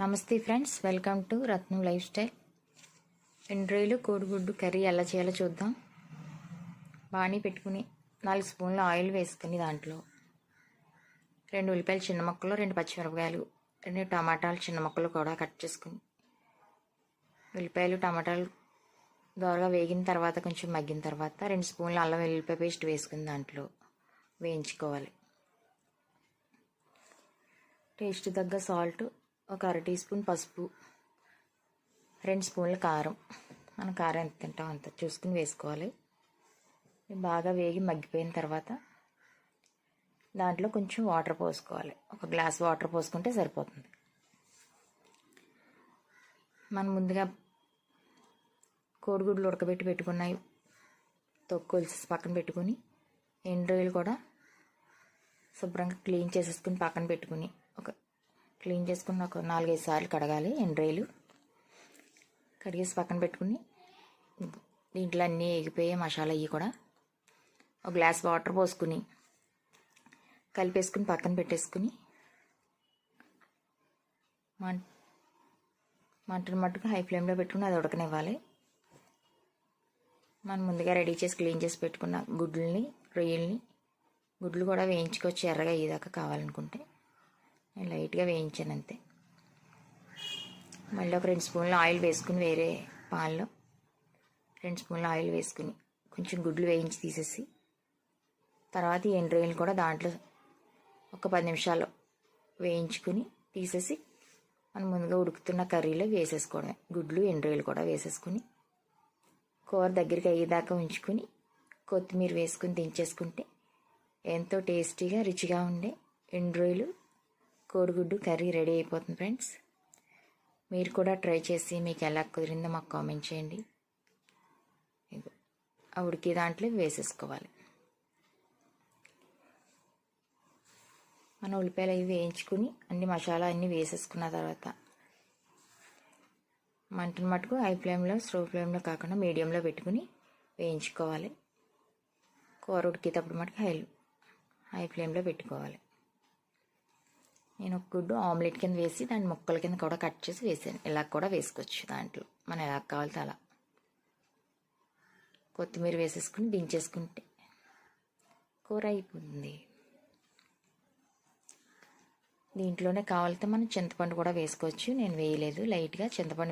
నమస్తే friends welcome to Ratnam lifestyle. ఎండ్రాయిలు కోడిగుడ్డు curry ఎలా చేయాలో చూద్దాం. బాణీ పెట్టుకుని నాలుగు స్పూన్ల ఆయిల్ వేసుకుని దాంట్లో రెండు ఉల్లిపాయలు చిన్న ముక్కలు రెండు పచ్చిమిరపకాయలు రెండు టమాటాలు చిన్న ముక్కలు కూడా కట్ చేసుకుని ఉల్లిపాయలు టమాటాలు దోరగా వేగిన తర్వాత కొంచెం మగ్గిన తర్వాత రెండు స్పూన్ల అల్లం వెల్లుల్లిపాయ పేస్ట్ వేసుకుని దాంట్లో వేయించుకోవాలి. టేస్ట్ తగ్గ సాల్ట్ ఒక అర టీ స్పూన్ పసుపు రెండు స్పూన్ల కారం. మనం కారం ఎంత తింటాం అంత చూసుకుని వేసుకోవాలి. బాగా వేగి మగ్గిపోయిన తర్వాత దాంట్లో కొంచెం వాటర్ పోసుకోవాలి. ఒక గ్లాస్ వాటర్ పోసుకుంటే సరిపోతుంది. మనం ముందుగా కోడిగుడ్లు ఉడకబెట్టి పెట్టుకున్నాయి తొక్కొలిసి పక్కన పెట్టుకుని ఎండ్రోయిలు కూడా శుభ్రంగా క్లీన్ చేసేసుకుని పక్కన పెట్టుకుని ఒక క్లీన్ చేసుకుని ఒక నాలుగైదు సార్లు కడగాలి ఎండ్రాయిలు. కడిగేసి పక్కన పెట్టుకుని దీంట్లో అన్నీ ఎగిపోయే మసాలా అవి కూడా. ఒక గ్లాస్ వాటర్ పోసుకుని కలిపేసుకుని పక్కన పెట్టేసుకుని మంట మంటను మట్టుకు హై ఫ్లేమ్లో పెట్టుకుని అది ఉడకనివ్వాలి. మనం ముందుగా రెడీ చేసి క్లీన్ చేసి పెట్టుకున్న గుడ్లని రొయ్యల్ని గుడ్లు కూడా వేయించుకోవచ్చు ఎర్రగా ఇదాకా కావాలనుకుంటే. లైట్గా వేయించాను అంతే. మళ్ళీ ఒక రెండు స్పూన్లు ఆయిల్ వేసుకుని వేరే పాన్లో రెండు స్పూన్లు ఆయిల్ వేసుకుని కొంచెం గుడ్లు వేయించి తీసేసి తర్వాత ఈ కూడా దాంట్లో ఒక పది నిమిషాలు వేయించుకుని తీసేసి మనం ముందుగా ఉడుకుతున్న కర్రీలో వేసేసుకోవడమే. గుడ్లు ఎండు కూడా వేసేసుకుని కూర దగ్గరికి అయ్యేదాకా ఉంచుకుని కొత్తిమీర వేసుకుని దించేసుకుంటే ఎంతో టేస్టీగా రుచిగా ఉండే ఎండ్రాయిలు కోడిగుడ్డు కర్రీ రెడీ అయిపోతుంది ఫ్రెండ్స్. మీరు కూడా ట్రై చేసి మీకు ఎలా కుదిరిందో మాకు కామెంట్ చేయండి. ఇదిగో ఆ ఉడికి దాంట్లో వేసేసుకోవాలి. మన ఉల్లిపాయలు అవి వేయించుకుని అన్ని మసాలా అన్నీ వేసేసుకున్న తర్వాత మంటను మటుకు హై ఫ్లేమ్లో స్లో ఫ్లేమ్లో కాకుండా మీడియంలో పెట్టుకుని వేయించుకోవాలి. కూర ఉడికేటప్పుడు మటుకు హై హై ఫ్లేమ్లో పెట్టుకోవాలి. నేను ఒక గుడ్డు ఆమ్లెట్ కింద వేసి దాని ముక్కల కింద కూడా కట్ చేసి వేసాను. ఇలా కూడా వేసుకోవచ్చు దాంట్లో. మనం ఎలా కావాలితే అలా. కొత్తిమీర వేసేసుకుని దించేసుకుంటే కూర అయిపోతుంది. దీంట్లోనే కావాలితే మనం చింతపండు కూడా వేసుకోవచ్చు. నేను వేయలేదు. లైట్గా చింతపండు